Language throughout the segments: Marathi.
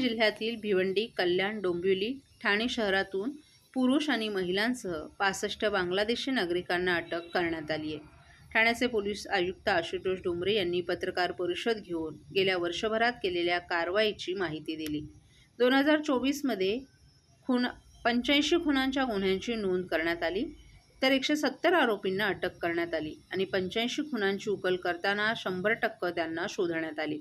जिल्ह्यातील भिवंडी कल्याण डोंबिवली ठाणे शहरातून पुरुष आणि महिलांसह पासष्ट बांगलादेशी नागरिकांना अटक करण्यात आली आहे. ठाण्याचे पोलीस आयुक्त आशुतोष डोंबरे यांनी पत्रकार परिषद घेऊन गेल्या वर्षभरात केलेल्या कारवाईची माहिती दिली. दोन हजार चोवीसमध्ये खून पंच्याऐंशी खुनांच्या गुन्ह्यांची नोंद करण्यात आली तर एकशे सत्तर आरोपींना अटक करण्यात आली आणि पंच्याऐंशी खुनांची उकल करताना शंभर टक्के त्यांना शोधण्यात आली.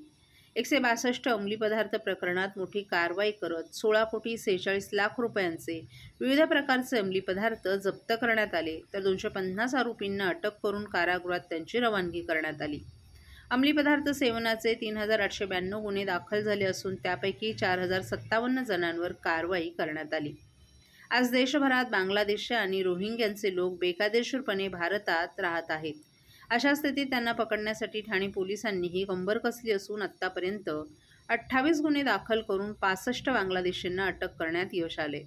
एकशे बासष्ट अंमली पदार्थ प्रकरणात मोठी कारवाई करत सोळा कोटी सेहेचाळीस लाख रुपयांचे विविध प्रकारचे अंमली पदार्थ जप्त करण्यात आले. तर दोनशे पन्नास आरोपींना अटक करून कारागृहात त्यांची रवानगी करण्यात आली. अंमली पदार्थ सेवनाचे तीन हजार आठशे ब्याण्णव गुन्हे दाखल झाले असून त्यापैकी चार हजार सत्तावन्न जणांवर कारवाई करण्यात आली. आज देशभरात बांगलादेशी आणि रोहिंग्यांचे लोक बेकायदेशीरपणे भारतात राहत आहेत. अशा स्थितीत त्यांना पकडण्यासाठी ठाणे पोलिसांनीही कंबर कसली असून आत्तापर्यंत अठ्ठावीस गुन्हे दाखल करून पासष्ट बांगलादेशींना अटक करण्यात यश आले.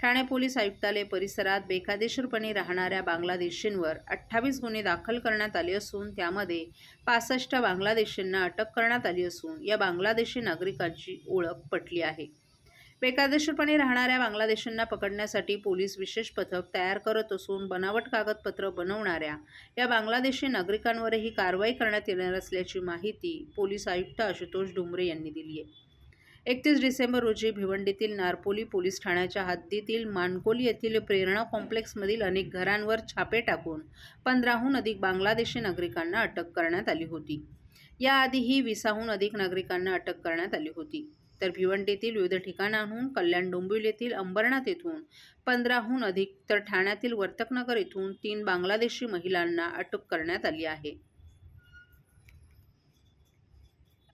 ठाणे पोलीस आयुक्तालय परिसरात बेकायदेशीरपणे राहणाऱ्या बांगलादेशींवर अठ्ठावीस गुन्हे दाखल करण्यात आले असून त्यामध्ये पासष्ट बांगलादेशींना अटक करण्यात आली असून या बांगलादेशी नागरिकांची ओळख पटली आहे. बेकायदेशीरपणे राहणाऱ्या बांगलादेशींना पकडण्यासाठी पोलीस विशेष पथक तयार करत असून बनावट कागदपत्र बनवणाऱ्या या बांगलादेशी नागरिकांवरही कारवाई करण्यात येणार असल्याची माहिती पोलीस आयुक्त आशुतोष डुमरे यांनी दिली आहे. एकतीस डिसेंबर रोजी भिवंडीतील नारपोली पोलीस ठाण्याच्या हद्दीतील मानकोली येथील प्रेरणा कॉम्प्लेक्समधील अनेक घरांवर छापे टाकून पंधराहून अधिक बांगलादेशी नागरिकांना अटक करण्यात आली होती. याआधीही विसाहून अधिक नागरिकांना अटक करण्यात आली होती. तर भिवंडीतील विविध ठिकाणांहून कल्याण डोंबिवली येथील अंबरनाथ येथून पंधराहून अधिक तर ठाण्यातील वर्तकनगर येथून तीन बांगलादेशी महिलांना अटक करण्यात आली आहे.